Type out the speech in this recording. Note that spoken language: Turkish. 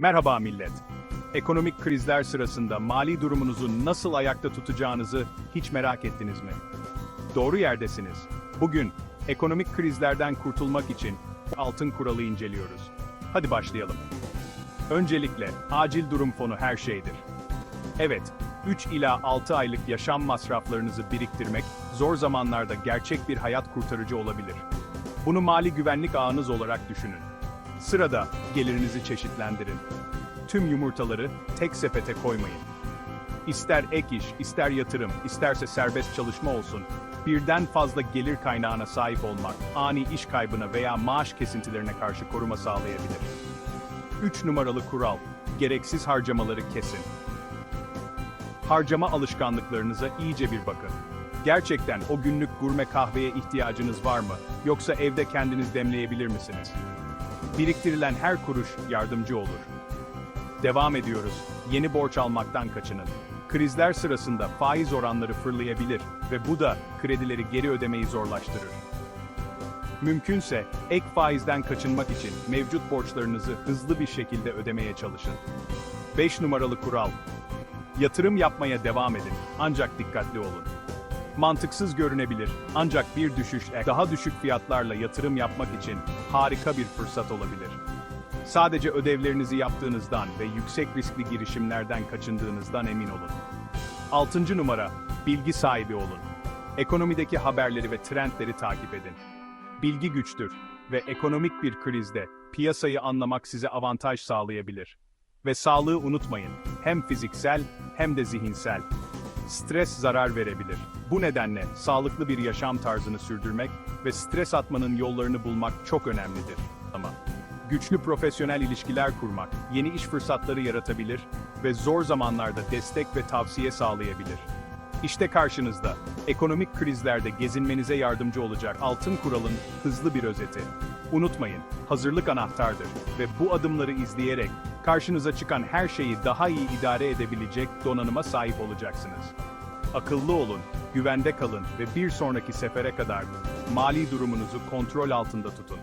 Merhaba millet. Ekonomik krizler sırasında mali durumunuzu nasıl ayakta tutacağınızı hiç merak ettiniz mi? Doğru yerdesiniz. Bugün ekonomik krizlerden kurtulmak için altın kuralı inceliyoruz. Hadi başlayalım. Öncelikle acil durum fonu her şeydir. Evet, 3 ila 6 aylık yaşam masraflarınızı biriktirmek zor zamanlarda gerçek bir hayat kurtarıcı olabilir. Bunu mali güvenlik ağınız olarak düşünün. Sırada gelirinizi çeşitlendirin. Tüm yumurtaları tek sepete koymayın. İster ek iş, ister yatırım, isterse serbest çalışma olsun, birden fazla gelir kaynağına sahip olmak, ani iş kaybına veya maaş kesintilerine karşı koruma sağlayabilir. 3 numaralı kural, gereksiz harcamaları kesin. Harcama alışkanlıklarınıza iyice bir bakın. Gerçekten o günlük gurme kahveye ihtiyacınız var mı? Yoksa evde kendiniz demleyebilir misiniz? Biriktirilen her kuruş yardımcı olur. Devam ediyoruz. Yeni borç almaktan kaçının. Krizler sırasında faiz oranları fırlayabilir ve bu da kredileri geri ödemeyi zorlaştırır. Mümkünse ek faizden kaçınmak için mevcut borçlarınızı hızlı bir şekilde ödemeye çalışın. 5 numaralı kural. Yatırım yapmaya devam edin ancak dikkatli olun. Mantıksız görünebilir ancak bir düşüş daha düşük fiyatlarla yatırım yapmak için harika bir fırsat olabilir. Sadece ödevlerinizi yaptığınızdan ve yüksek riskli girişimlerden kaçındığınızdan emin olun. 6. numara, bilgi sahibi olun. Ekonomideki haberleri ve trendleri takip edin. Bilgi güçtür ve ekonomik bir krizde piyasayı anlamak size avantaj sağlayabilir. Ve sağlığı unutmayın, hem fiziksel hem de zihinsel. Stres zarar verebilir. Bu nedenle sağlıklı bir yaşam tarzını sürdürmek ve stres atmanın yollarını bulmak çok önemlidir. Ama güçlü profesyonel ilişkiler kurmak, yeni iş fırsatları yaratabilir ve zor zamanlarda destek ve tavsiye sağlayabilir. İşte karşınızda, ekonomik krizlerde gezinmenize yardımcı olacak altın kuralın hızlı bir özeti. Unutmayın, hazırlık anahtardır ve bu adımları izleyerek karşınıza çıkan her şeyi daha iyi idare edebilecek donanıma sahip olacaksınız. Akıllı olun, güvende kalın ve bir sonraki sefere kadar mali durumunuzu kontrol altında tutun.